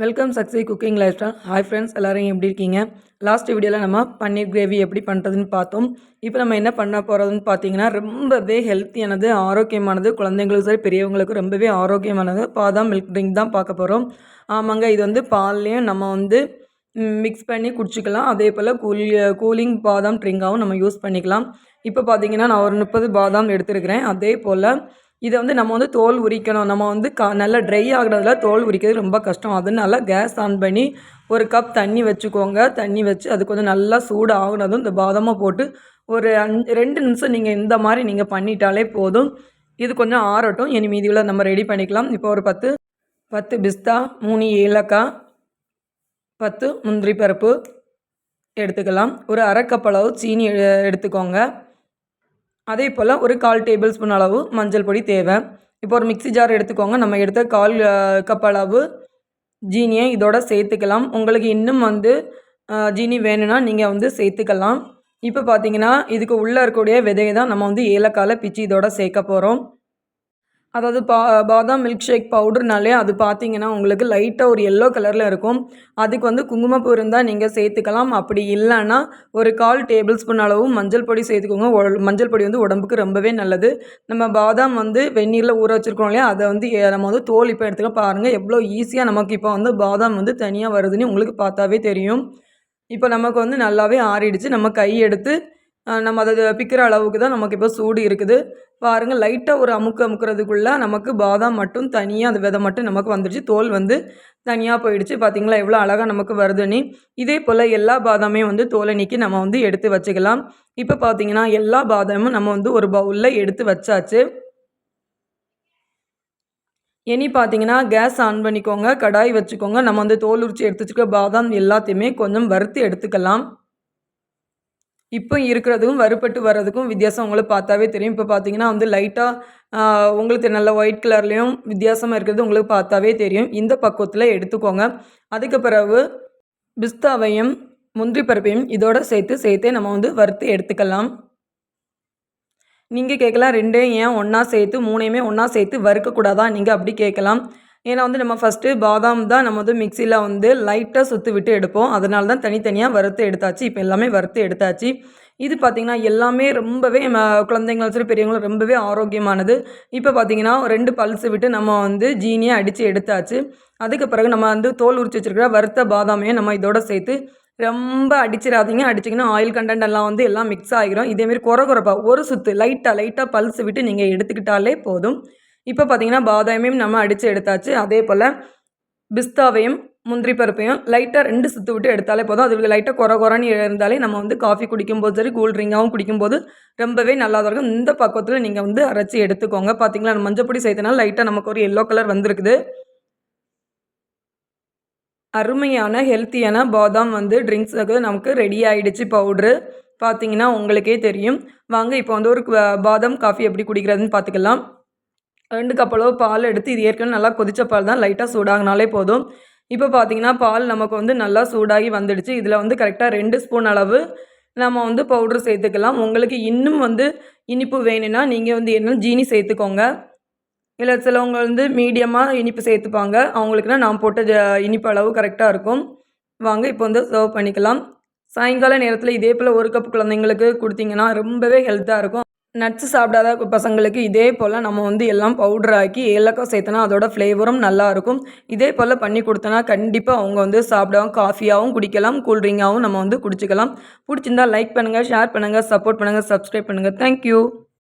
Welcome Sakshi cooking lifestyle. Hi friends எல்லோரும் எப்படி இருக்கீங்க? லாஸ்ட் வீடியோவில் நம்ம பன்னீர் கிரேவி எப்படி பண்ணுறதுன்னு பார்த்தோம். இப்போ நம்ம என்ன பண்ண போகிறதுன்னு பார்த்தீங்கன்னா ரொம்பவே ஹெல்த்தியானது ஆரோக்கியமானது குழந்தைங்களுக்கு சரி பெரியவங்களுக்கும் ரொம்பவே ஆரோக்கியமானது பாதாம் மில்க் ட்ரிங்க் தான் பார்க்க போகிறோம் ஆமாங்க இது வந்து பால்லையும் நம்ம வந்து மிக்ஸ் பண்ணி குடிச்சிக்கலாம். அதே போல் கூலி கூலிங் பாதாம் ட்ரிங்காகவும் நம்ம யூஸ் பண்ணிக்கலாம். இப்போ பார்த்தீங்கன்னா நான் ஒரு முப்பது பாதாம் எடுத்துருக்கிறேன். அதே போல் இதை வந்து நம்ம வந்து தோல் உரிக்கணும். நம்ம வந்து க நல்லா ட்ரை ஆகிறதுல தோல் உரிக்கிறது ரொம்ப கஷ்டம். அதனால கேஸ் ஆன் பண்ணி ஒரு கப் தண்ணி வச்சுக்கோங்க. தண்ணி வச்சு அது கொஞ்சம் நல்லா சூடு ஆகினதும் இந்த பாதமாக போட்டு ஒரு அஞ்சு ரெண்டு நிமிஷம் நீங்கள் இந்த மாதிரி நீங்கள் பண்ணிட்டாலே போதும். இது கொஞ்சம் ஆறட்டும். இனி மீதியில் நம்ம ரெடி பண்ணிக்கலாம். இப்போ ஒரு பத்து பத்து பிஸ்தா மூணு ஏலக்காய் பத்து முந்திரி பருப்பு எடுத்துக்கலாம். ஒரு அரைக்கப்பளவு சீனி எடுத்துக்கோங்க. அதே போல் ஒரு கால் டேபிள் ஸ்பூன் அளவு மஞ்சள் பொடி தேவை. இப்போ ஒரு மிக்சி ஜார் எடுத்துக்கோங்க. நம்ம எடுத்த கால் கப் அளவு ஜீனியை இதோட சேர்த்துக்கலாம். உங்களுக்கு இன்னும் வந்து ஜீனி வேணும்னா நீங்கள் வந்து சேர்த்துக்கலாம். இப்போ பார்த்தீங்கன்னா இதுக்கு உள்ளே இருக்கக்கூடிய விதையை தான் நம்ம வந்து ஏலக்காயில் பிச்சு இதோட சேர்க்க போகிறோம் அதாவது பா பாதாம் மில்க் ஷேக் பவுடர்னாலே அது பார்த்தீங்கன்னா உங்களுக்கு லைட்டாக ஒரு எல்லோ கலரில் இருக்கும். அதுக்கு வந்து குங்குமப்பூ இருந்தால் நீங்கள் சேர்த்துக்கலாம். அப்படி இல்லைன்னா ஒரு கால் டேபிள் ஸ்பூன் அளவு மஞ்சள் பொடி சேர்த்துக்கோங்க. மஞ்சள் பொடி வந்து உடம்புக்கு ரொம்பவே நல்லது. நம்ம பாதாம் வந்து வெந்நீரில் ஊற வச்சுருக்கோம் இல்லையா? அதை வந்து நம்ம வந்து தோல் இப்போ எடுத்துக்க பாருங்கள் எவ்வளோ ஈஸியாக நமக்கு இப்போ வந்து பாதாம் வந்து தனியாக வருதுன்னு உங்களுக்கு பார்த்தாவே தெரியும். இப்போ நமக்கு வந்து நல்லாவே ஆறிடுச்சு. நம்ம கை எடுத்து நம்ம அதை பிக்கிற அளவுக்கு தான் நமக்கு இப்போ சூடு இருக்குது. பாருங்கள் லைட்டாக ஒரு அமுக்கு அமுக்கிறதுக்குள்ளே நமக்கு பாதாம் மட்டும் தனியாக அந்த விதை மட்டும் நமக்கு வந்துடுச்சு தோல் வந்து தனியாக போயிடுச்சு. பார்த்திங்களா எவ்வளோ அழகாக நமக்கு வருதுன்னு இதே போல் எல்லா பாதாமையும் வந்து தோலை நீக்கி நம்ம வந்து எடுத்து வச்சுக்கலாம். இப்போ பார்த்திங்கன்னா எல்லா பாதாமும் நம்ம வந்து ஒரு பவுலில் எடுத்து வச்சாச்சு. இனி பார்த்தீங்கன்னா கேஸ் ஆன் பண்ணிக்கோங்க கடாய் வச்சுக்கோங்க. நம்ம வந்து தோல் உரிச்சி எடுத்து வச்சுக்க பாதாம் எல்லாத்தையுமே கொஞ்சம் வறுத்து எடுத்துக்கலாம். இப்போ இருக்கிறதுக்கும் வறுபட்டு வர்றதுக்கும் வித்தியாசம் உங்களுக்கு பார்த்தாவே தெரியும். இப்போ பார்த்தீங்கன்னா வந்து லைட்டாக உங்களுக்கு நல்ல ஒயிட் கலர்லேயும் வித்தியாசமாக இருக்கிறது உங்களுக்கு பார்த்தாவே தெரியும். இந்த பக்குவத்தில் எடுத்துக்கோங்க. அதுக்கு பிறகு பிஸ்தாவையும் முந்திரி பருப்பையும் இதோட சேர்த்து சேர்த்தே நம்ம வந்து வறுத்து எடுத்துக்கலாம். நீங்கள் கேட்கலாம் ரெண்டையும் ஏன் ஒன்றா சேர்த்து மூணையுமே ஒன்றா சேர்த்து வறுக்கக்கூடாதா? நீங்கள் அப்படி கேட்கலாம். ஏன்னா வந்து நம்ம ஃபஸ்ட்டு பாதாம் தான் நம்ம வந்து மிக்சியில் வந்து லைட்டாக சுற்றி விட்டு எடுப்போம். அதனால தான் தனித்தனியாக வறுத்து எடுத்தாச்சு. இப்போ எல்லாமே வறுத்து எடுத்தாச்சு. இது பார்த்திங்கன்னா எல்லாமே ரொம்பவே குழந்தைங்களும் சரி பெரியவங்களும் ரொம்பவே ஆரோக்கியமானது. இப்போ பார்த்திங்கன்னா ரெண்டு பல்ஸ் விட்டு நம்ம வந்து ஜீனியை அடித்து எடுத்தாச்சு. அதுக்கு பிறகு நம்ம வந்து தோல் உரிச்சு வச்சுருக்கிற வறுத்த பாதாமையை நம்ம இதோட சேர்த்து ரொம்ப அடிச்சிடாதீங்க. அடிச்சிங்கன்னா ஆயில் கண்டென்ட் எல்லாம் வந்து எல்லாம் மிக்ஸ் ஆகிரும் இதேமாரி குறை குறைப்பாக ஒரு சுற்று லைட்டாக லைட்டாக பல்ஸ் விட்டு நீங்கள் எடுத்துக்கிட்டாலே போதும். இப்போ பார்த்தீங்கன்னா பாதாமையும் நம்ம அடித்து எடுத்தாச்சு. அதே போல் பிஸ்தாவையும் முந்திரி பருப்பையும் லைட்டாக ரெண்டு சுற்று விட்டு எடுத்தாலே போதும். அதுக்கு லைட்டாக குறை குறைன்னு இருந்தாலே நம்ம வந்து காஃபி குடிக்கும்போது சரி கூல் ட்ரிங்காகவும் குடிக்கும்போது ரொம்பவே நல்லா இருக்கும். இந்த பக்கத்தில் நீங்கள் வந்து அரைச்சி எடுத்துக்கோங்க. பார்த்தீங்களா மஞ்சப்பொடி செய்தனால லைட்டாக நமக்கு ஒரு எல்லோ கலர் வந்திருக்குது. அருமையான ஹெல்த்தியான பாதாம் வந்து ட்ரிங்க்ஸுக்கு நமக்கு ரெடி ஆகிடுச்சு பவுட்ரு பார்த்தீங்கன்னா உங்களுக்கே தெரியும். வாங்க இப்போ வந்து ஒரு பாதாம் காஃபி எப்படி குடிக்கிறதுன்னு பார்த்துக்கலாம் ரெண்டு கப்பலோ பால் எடுத்து இது ஏற்கனவே நல்லா கொதித்த பால் தான். லைட்டாக சூடாகினாலே போதும். இப்போ பார்த்தீங்கன்னா பால் நமக்கு வந்து நல்லா சூடாகி வந்துடுச்சு. இதில் வந்து கரெக்டாக ரெண்டு ஸ்பூன் அளவு நம்ம வந்து பவுட்ரு சேர்த்துக்கலாம். உங்களுக்கு இன்னும் வந்து இனிப்பு வேணும்னா நீங்கள் வந்து என்ன ஜீனி சேர்த்துக்கோங்க. இல்லை சிலவங்க வந்து மீடியமாக இனிப்பு சேர்த்துப்பாங்க. அவங்களுக்குனா நான் போட்ட இனிப்பு அளவு கரெக்டாக இருக்கும். வாங்க இப்போ வந்து சர்வ் பண்ணிக்கலாம். சாயங்கால நேரத்தில் இதே போல் ஒரு கப் குழந்தைங்களுக்கு கொடுத்தீங்கன்னா ரொம்பவே ஹெல்த்தாக இருக்கும். நட்ஸ் சாப்பிடாத பசங்களுக்கு இதே போல் நம்ம வந்து எல்லாம் பவுடர் ஆக்கி ஏலக்காய் சேர்த்தனா அதோட ஃப்ளேவரும் நல்லாயிருக்கும் இதே போல் பண்ணி கொடுத்தனா கண்டிப்பாக அவங்க வந்து சாப்பிடுவாங்க காஃபியாகவும் குடிக்கலாம் கூல்ட்ரிங்காகவும் நம்ம வந்து குடிச்சிக்கலாம். பிடிச்சிருந்தா லைக் பண்ணுங்கள் ஷேர் பண்ணுங்கள் சப்போர்ட் பண்ணுங்கள் சப்ஸ்கிரைப் பண்ணுங்கள் தேங்க்யூ